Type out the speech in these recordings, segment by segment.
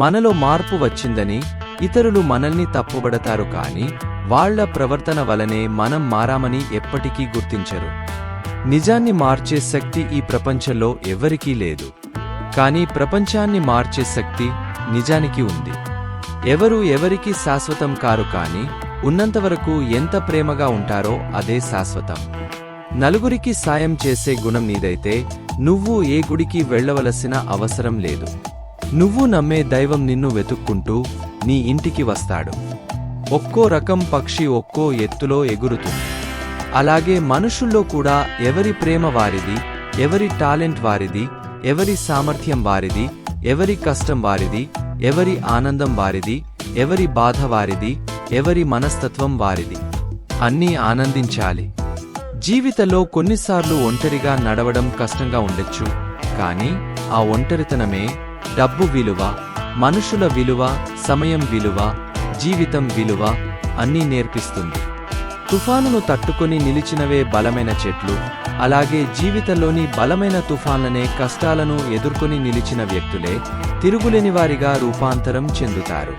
మనలో మార్పు వచ్చిందని ఇతరులు మనల్ని తప్పుబడతారు కాని వాళ్ళ ప్రవర్తన వలనే మనం మారామని ఎప్పటికీ గుర్తించరు. నిజాన్ని మార్చే శక్తి ఈ ప్రపంచంలో ఎవరికీ లేదు. కానీ ప్రపంచాన్ని మార్చే శక్తి నిజానికి ఉంది. ఎవరు ఎవరికి శాశ్వతం కారు కాని ఉన్నంతవరకు ఎంత ప్రేమగా ఉంటారో అదే శాశ్వతం. నలుగురికి సాయం చేసే గుణం నీదైతే నువ్వు ఏ గుడికి వెళ్ళవలసిన అవసరం లేదు. నువ్వు నమ్మే దైవం నిన్ను వెతుక్కుంటూ నీ ఇంటికి వస్తాడు. ఒక్కో రకం పక్షి ఒక్కో ఎత్తులో ఎగురుతుంది. అలాగే మనుషుల్లో కూడా ఎవరి ప్రేమ వారిది ఎవరి టాలెంట్ వారిది ఎవరి సామర్థ్యం వారిది ఎవరి కష్టం వారిది ఎవరి ఆనందం వారిది ఎవరి బాధ వారిది ఎవరి మనస్తత్వం వారిది. అన్నీ ఆనందించాలి. జీవితంలో కొన్నిసార్లు ఒంటరిగా నడవడం కష్టంగా ఉండొచ్చు కానీ ఆ ఒంటరితనమే డబ్బు విలువ మనుషుల విలువ సమయం విలువ జీవితం విలువ అన్నీ నేర్పిస్తుంది. తుఫానును తట్టుకొని నిలిచినవే బలమైన చెట్లు అలాగే జీవితంలోని బలమైన తుఫాన్లనే కష్టాలను ఎదుర్కొని నిలిచిన వ్యక్తులే తిరుగులేని వారిగా రూపాంతరం చెందుతారు.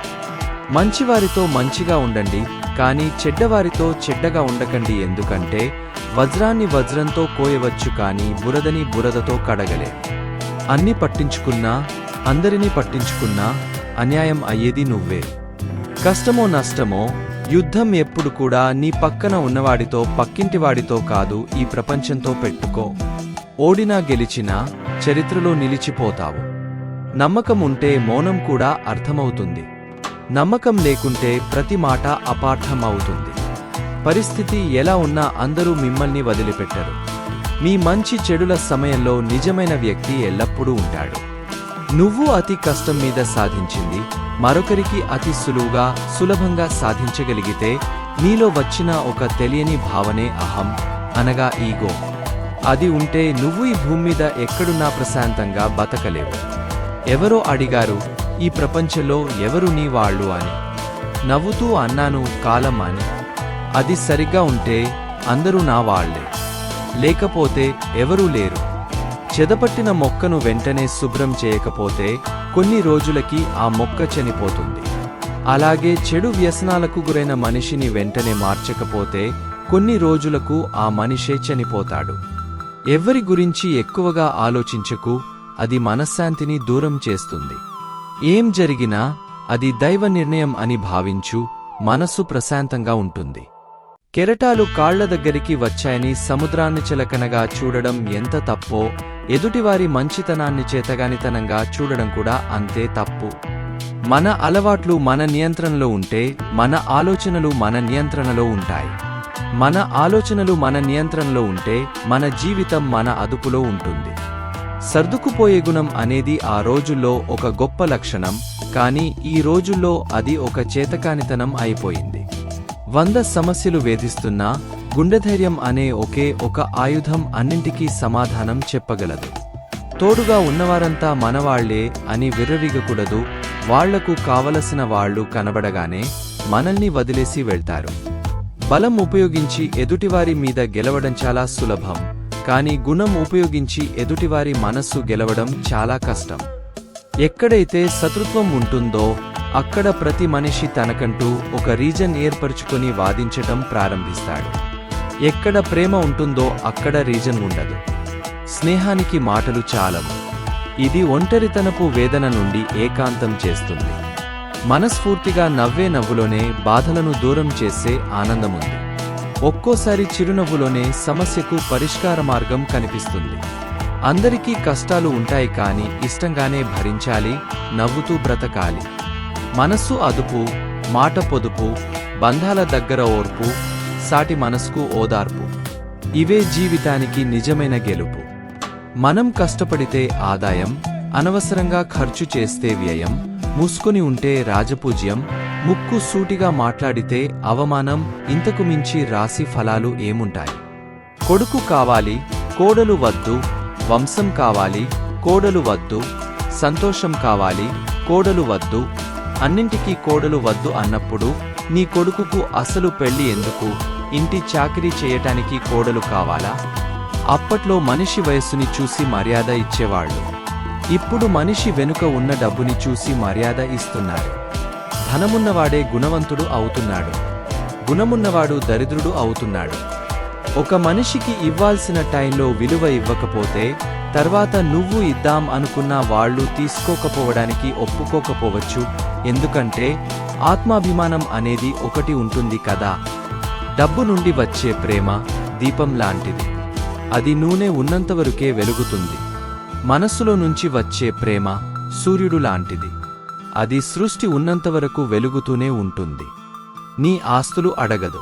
మంచివారితో మంచిగా ఉండండి కానీ చెడ్డవారితో చెడ్డగా ఉండకండి ఎందుకంటే వజ్రాన్ని వజ్రంతో కోయవచ్చు కానీ బురదని బురదతో కడగలే. అన్ని పట్టించుకున్నా అందరినీ పట్టించుకున్నా అన్యాయం అయ్యేది నువ్వే. కష్టమో నష్టమో యుద్ధం ఎప్పుడు కూడా నీ పక్కన ఉన్నవాడితో పక్కింటివాడితో కాదు ఈ ప్రపంచంతో పెట్టుకో. ఓడినా గెలిచినా చరిత్రలో నిలిచిపోతావు. నమ్మకం ఉంటే మౌనం కూడా అర్థమవుతుంది. నమ్మకం లేకుంటే ప్రతి మాట అపార్థమవుతుంది. పరిస్థితి ఎలా ఉన్నా అందరూ మిమ్మల్ని వదిలిపెట్టరు. మీ మంచి చెడుల సమయంలో నిజమైన వ్యక్తి ఎల్లప్పుడూ ఉంటాడు. నువ్వు అతి కష్టం మీద సాధించింది మరొకరికి అతి సులువుగా సులభంగా సాధించగలిగితే నీలో వచ్చిన ఒక తెలియని భావనే అహం అనగా ఈగో. అది ఉంటే నువ్వు ఈ భూమి మీద ఎక్కడున్నా ప్రశాంతంగా బతకలేవు. ఎవరో అడిగారు ఈ ప్రపంచంలో ఎవరు నీ వాళ్ళు అని. నవ్వుతూ అన్నాను కాలం అని. అది సరిగ్గా ఉంటే అందరూ నా వాళ్ళే లేకపోతే ఎవరూ లేరు. చెదపట్టిన మొక్కను వెంటనే శుభ్రం చేయకపోతే కొన్ని రోజులకి ఆ మొక్క చనిపోతుంది. అలాగే చెడు వ్యసనాలకు గురైన మనిషిని వెంటనే మార్చకపోతే కొన్ని రోజులకు ఆ మనిషే చనిపోతాడు. ఎవరి గురించి ఎక్కువగా ఆలోచించకు అది మనశ్శాంతిని దూరం చేస్తుంది. ఏం జరిగినా అది దైవ నిర్ణయం అని భావించు మనస్సు ప్రశాంతంగా ఉంటుంది. కెరటాలు కాళ్ళ దగ్గరికి వచ్చాయని సముద్రాన్ని చిలకనగా చూడడం ఎంత తప్పో ఎదుటివారి మంచితనాన్ని చేతగానితనంగా చూడడం కూడా అంతే తప్పు. మన అలవాట్లు మన నియంత్రణలో ఉంటే మన ఆలోచనలు మన నియంత్రణలో ఉంటాయి. మన ఆలోచనలు మన నియంత్రణలో ఉంటే మన జీవితం మన అదుపులో ఉంటుంది. సర్దుకుపోయే గుణం అనేది ఆ రోజుల్లో ఒక గొప్ప లక్షణం కానీ ఈ రోజుల్లో అది ఒక చేతకానితనం అయిపోయింది. వంద సమస్యలు వేధిస్తున్నా గుండెధైర్యం అనే ఒకే ఒక ఆయుధం అన్నింటికీ సమాధానం చెప్పగలదు. తోడుగా ఉన్నవారంతా మనవాళ్ళే అని విర్రవీగకూడదు. వాళ్ళకు కావలసిన వాళ్ళు కనబడగానే మనల్ని వదిలేసి వెళ్తారు. బలం ఉపయోగించి ఎదుటివారి మీద గెలవడం చాలా సులభం. కానీ గుణం ఉపయోగించి ఎదుటివారి మనస్సు గెలవడం చాలా కష్టం. ఎక్కడైతే శత్రుత్వం ఉంటుందో అక్కడ ప్రతి మనిషి తనకంటూ ఒక రీజన్ ఏర్పరచుకొని వాదించటం ప్రారంభిస్తాడు. ఎక్కడ ప్రేమ ఉంటుందో అక్కడ రీజన్ ఉండదు. స్నేహానికి మాటలు చాలవు. ఇది ఒంటరితనపు వేదన నుండి ఏకాంతం చేస్తుంది. మనస్ఫూర్తిగా నవ్వే నవ్వులోనే బాధలను దూరం చేసే ఆనందముంది. ఒక్కోసారి చిరునవ్వులోనే సమస్యకు పరిష్కార మార్గం కనిపిస్తుంది. అందరికీ కష్టాలు ఉంటాయి కాని ఇష్టంగానే భరించాలి నవ్వుతూ బ్రతకాలి. మనస్సు అదుపు మాట పొదుపు బంధాల దగ్గర ఓర్పు సాటి మనస్కు ఓదార్పు. ఇవే జీవితానికి నిజమైన గెలుపు. మనం కష్టపడితే ఆదాయం అనవసరంగా ఖర్చు చేస్తే వ్యయం మూసుకొని ఉంటే రాజపూజ్యం ముక్కు సూటిగా మాట్లాడితే అవమానం ఇంతకు మించి రాశి ఫలాలు ఏముంటాయి? కొడుకు కావాలి కోడలు వద్దు వంశం కావాలి కోడలు వద్దు సంతోషం కావాలి కోడలు వద్దు అన్నింటికీ కోడలు వద్దు అన్నప్పుడు నీ కొడుకుకు అసలు పెళ్ళి ఎందుకు? ఇంటి చాకిరీ చేయటానికి కోడలు కావాలా? అప్పట్లో మనిషి వయస్సుని చూసి మర్యాద ఇచ్చేవాళ్ళు. ఇప్పుడు మనిషి వెనుక ఉన్న డబ్బుని చూసి మర్యాద ఇస్తున్నారు. ధనమున్నవాడే గుణవంతుడు అవుతున్నాడు. గుణమున్నవాడు దరిద్రుడు అవుతున్నాడు. ఒక మనిషికి ఇవ్వాల్సిన టైంలో విలువ ఇవ్వకపోతే తర్వాత నువ్వు ఇద్దాం అనుకున్న వాళ్ళు తీసుకోకపోవడానికి ఒప్పుకోకపోవచ్చు. ఎందుకంటే ఆత్మాభిమానం అనేది ఒకటి ఉంటుంది కదా. డబ్బు నుండి వచ్చే ప్రేమ దీపం లాంటిది. అది నూనె ఉన్నంతవరకే వెలుగుతుంది. మనస్సులో నుంచి వచ్చే ప్రేమ సూర్యుడు లాంటిది. అది సృష్టి ఉన్నంతవరకు వెలుగుతూనే ఉంటుంది. నీ ఆస్తులు అడగదు.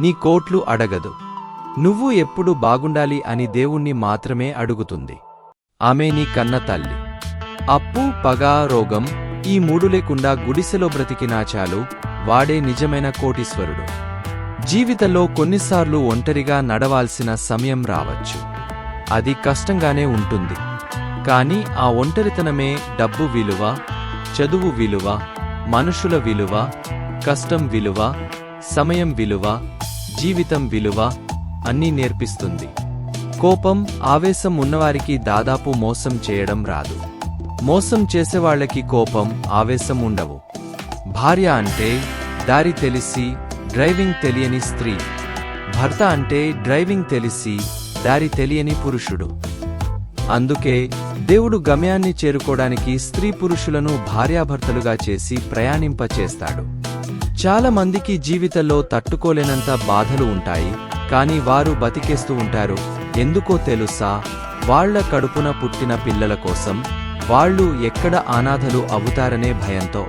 నీ కోట్లు అడగదు. నువ్వు ఎప్పుడు బాగుండాలి అని దేవుణ్ణి మాత్రమే అడుగుతుంది. ఆమె నీ కన్న తల్లి. అప్పు పగ రోగం ఈ మూడు లేకుండా గుడిసెలో బ్రతికినా చాలు వాడే నిజమైన కోటీశ్వరుడు. జీవితంలో కొన్నిసార్లు ఒంటరిగా నడవాల్సిన సమయం రావచ్చు. అది కష్టంగానే ఉంటుంది. కానీ ఆ ఒంటరితనమే డబ్బు విలువ చదువు విలువ మనుషుల విలువ కష్టం విలువ సమయం విలువ జీవితం విలువ అన్నీ నేర్పిస్తుంది. కోపం ఆవేశం ఉన్నవారికి దాదాపు మోసం చేయడం రాదు. మోసం చేసేవాళ్ళకి కోపం ఆవేశం ఉండవు. భార్య అంటే దారి తెలిసి డ్రైవింగ్ తెలియని స్త్రీ. భర్త అంటే డ్రైవింగ్ తెలిసి దారి తెలియని పురుషుడు. అందుకే దేవుడు గమ్యాన్ని చేరుకోవడానికి స్త్రీ పురుషులను భార్యాభర్తలుగా చేసి ప్రయాణింపచేస్తాడు. చాలా మందికి జీవితంలో తట్టుకోలేనంత బాధలు ఉంటాయి కానీ వారు బతికేస్తూ ఉంటారు. ఎందుకో తెలుసా? వాళ్ళ కడుపున పుట్టిన పిల్లల కోసం వాళ్ళు ఎక్కడ అనాథలు అవుతారనే భయంతో.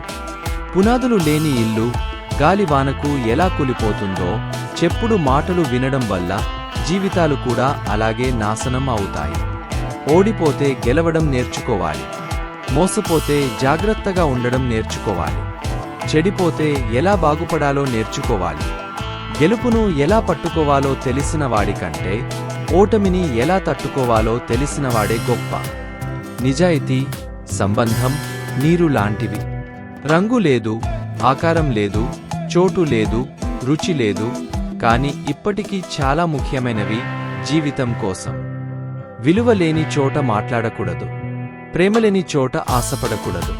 పునాదులు లేని ఇల్లు గాలివానకు ఎలా కూలిపోతుందో చెప్పుడు మాటలు వినడం వల్ల జీవితాలు కూడా అలాగే నాశనం అవుతాయి. ఓడిపోతే గెలవడం నేర్చుకోవాలి. మోసపోతే జాగ్రత్తగా ఉండడం నేర్చుకోవాలి. చెడిపోతే ఎలా బాగుపడాలో నేర్చుకోవాలి. గెలుపును ఎలా పట్టుకోవాలో తెలిసిన వాడికంటే ఓటమిని ఎలా తట్టుకోవాలో తెలిసినవాడే గొప్ప. నిజాయితీ సంబంధం నీరు లాంటివి. రంగు లేదు ఆకారం లేదు చోటు లేదు రుచి లేదు కాని ఇప్పటికీ చాలా ముఖ్యమైనవి జీవితం కోసం. విలువ లేని చోట మాట్లాడకూడదు. ప్రేమలేని చోట ఆశపడకూడదు.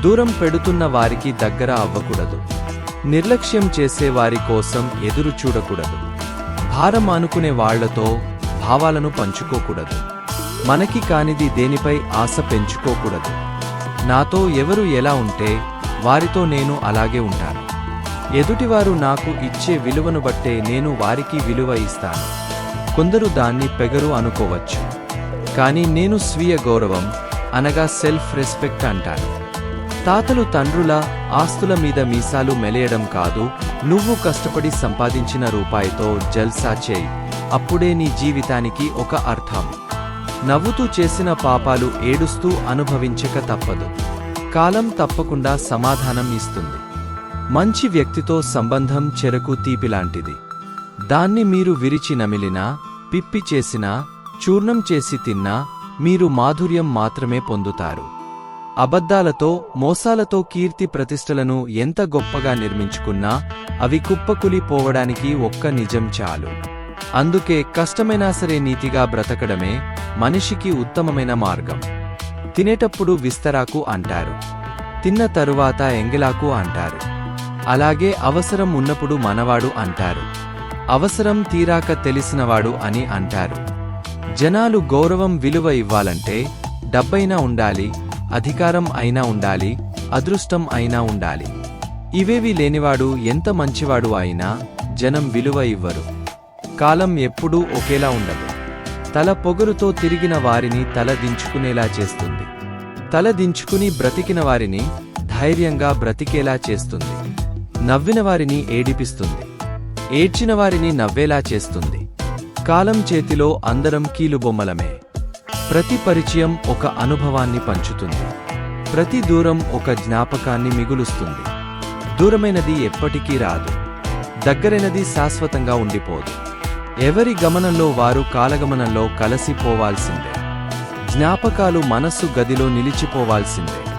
దూరం పెడుతున్న వారికి దగ్గర అవ్వకూడదు. నిర్లక్ష్యం చేసే వారి కోసం ఎదురు చూడకూడదు. భారం అనుకునే వాళ్ళతో భావాలను పంచుకోకూడదు. మనకి కానిది దేనిపై ఆశ పెంచుకోకూడదు. నాతో ఎవరు ఎలా ఉంటే వారితో నేను అలాగే ఉంటాను. ఎదుటివారు నాకు ఇచ్చే విలువను బట్టే నేను వారికి విలువ ఇస్తాను. కొందరు దాన్ని పెగరు అనుకోవచ్చు. కానీ నేను స్వీయ గౌరవం అనగా సెల్ఫ్ రెస్పెక్ట్ అంటాను. తాతలు తండ్రుల ఆస్తుల మీద మీసాలు మెలేయడం కాదు నువ్వు కష్టపడి సంపాదించిన రూపాయితో జల్సా చేయి. అప్పుడే నీ జీవితానికి ఒక అర్థం. నవ్వుతూ చేసిన పాపాలు ఏడుస్తూ అనుభవించక తప్పదు. కాలం తప్పకుండా సమాధానం ఇస్తుంది. మంచి వ్యక్తితో సంబంధం చెరకు తీపిలాంటిది దాన్ని మీరు విరిచి నమిలినా పిప్పి చేసినా చూర్ణం చేసి తిన్నా మీరు మాధుర్యం మాత్రమే పొందుతారు. అబద్ధాలతో మోసాలతో కీర్తి ప్రతిష్టలను ఎంత గొప్పగా నిర్మించుకున్నా అవి కుప్పకులిపోవడానికి ఒక్క నిజం చాలు. అందుకే కష్టమైనా సరే నీతిగా బ్రతకడమే మనిషికి ఉత్తమమైన మార్గం. తినేటప్పుడు విస్తరాకు అంటారు. తిన్న తరువాత ఎంగిలాకు అంటారు. అలాగే అవసరం ఉన్నప్పుడు మనవాడు అంటారు. అవసరం తీరాక తెలిసినవాడు అని అంటారు. జనాలు గౌరవం విలువ ఇవ్వాలంటే డబ్బైనా ఉండాలి అధికారం అయినా ఉండాలి అదృష్టం అయినా ఉండాలి. ఇవేవి లేనివాడు ఎంత మంచివాడు అయినా జనం విలువ ఇవ్వరు. కాలం ఎప్పుడూ ఒకేలా ఉండదు. తల పొగరుతో తిరిగిన వారిని తల దించుకునేలా చేస్తుంది. తల దించుకుని బ్రతికిన వారిని ధైర్యంగా బ్రతికేలా చేస్తుంది. నవ్విన వారిని ఏడిపిస్తుంది. ఏడ్చిన వారిని నవ్వేలా చేస్తుంది. కాలం చేతిలో అందరం కీలుబొమ్మలమే. ప్రతి పరిచయం ఒక అనుభవాన్ని పంచుతుంది. ప్రతి దూరం ఒక జ్ఞాపకాన్ని మిగులుస్తుంది. దూరమైనది ఎప్పటికీ రాదు. దగ్గరైనది శాశ్వతంగా ఉండిపోదు. ఎవరి గమనంలో వారు కాలగమనంలో కలసిపోవాల్సిందే. జ్ఞాపకాలు మనస్సు గదిలో నిలిచిపోవాల్సిందే.